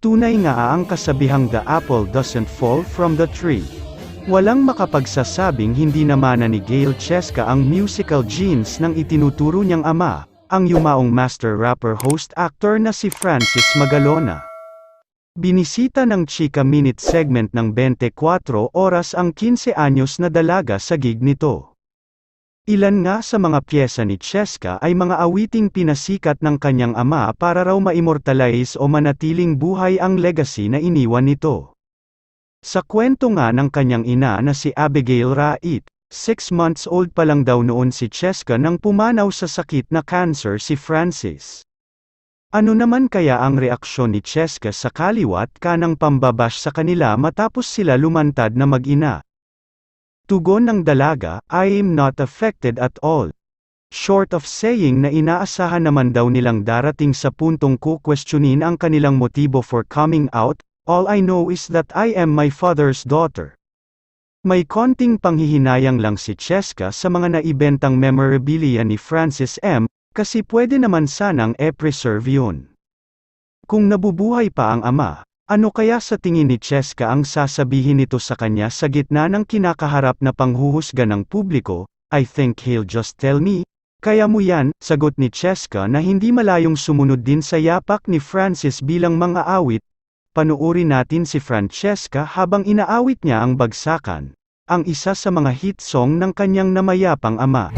Tunay nga ang kasabihang the apple doesn't fall from the tree. Walang makapagsasabing hindi namana ni Gail Cheska ang musical genes ng itinuturo niyang ama, ang yumaong master rapper host actor na si Francis Magalona. Binisita ng Chika Minute segment ng 24 oras ang 15 anyos na dalaga sa gig nito. Ilan nga sa mga pyesa ni Cheska ay mga awiting pinasikat ng kanyang ama para raw ma-immortalize o manatiling buhay ang legacy na iniwan nito. Sa kwento nga ng kanyang ina na si Abigail Rait, 6 months old pa lang daw noon si Cheska nang pumanaw sa sakit na cancer si Francis. Ano naman kaya ang reaksyon ni Cheska sa kaliwat kanang pambabash sa kanila matapos sila lumantad na mag-ina? Tugon ng dalaga, I am not affected at all. Short of saying na inaasahan naman daw nilang darating sa puntong kukwestiyonin ang kanilang motibo for coming out, all I know is that I am my father's daughter. May konting panghihinayang lang si Cheska sa mga naibentang memorabilia ni Francis M, kasi pwede naman sanang e-preserve yun. Kung nabubuhay pa ang ama, ano kaya sa tingin ni Cheska ang sasabihin nito sa kanya sa gitna ng kinakaharap na panghuhusga ng publiko? I think he'll just tell me. Kaya mo yan, sagot ni Cheska na hindi malayong sumunod din sa yapak ni Francis bilang mga awit. Panuuri natin si Francesca habang inaawit niya ang bagsakan. Ang isa sa mga hit song ng kanyang namayapang ama.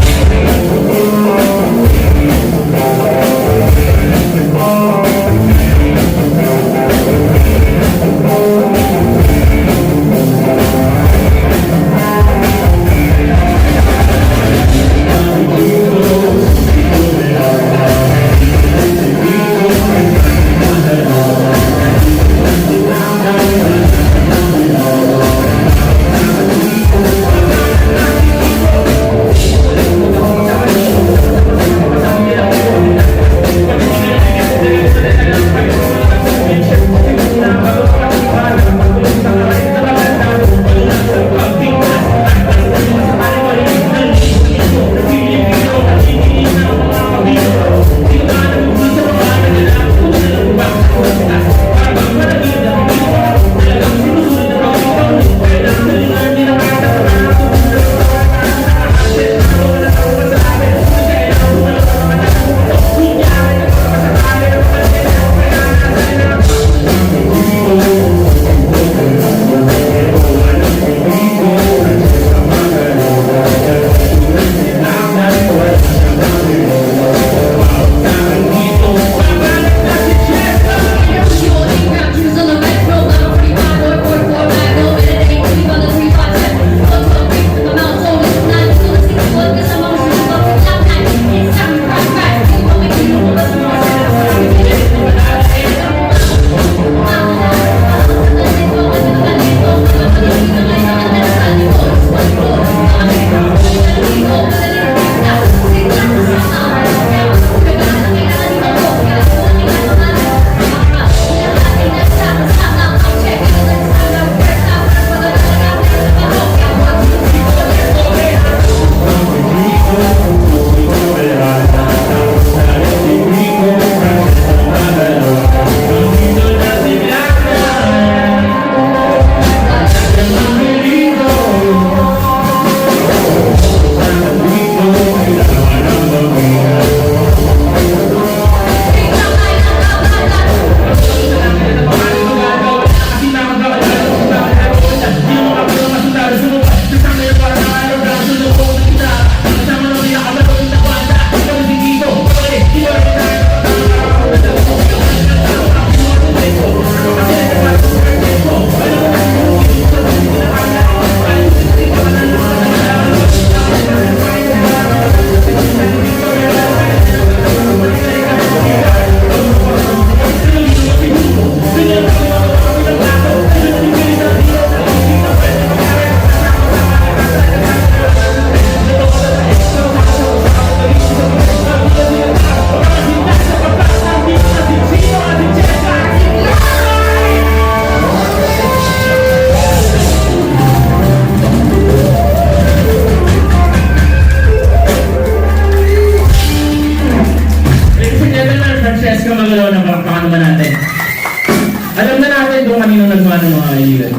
Alam na natin kung kanino nagmano mga kaibigan.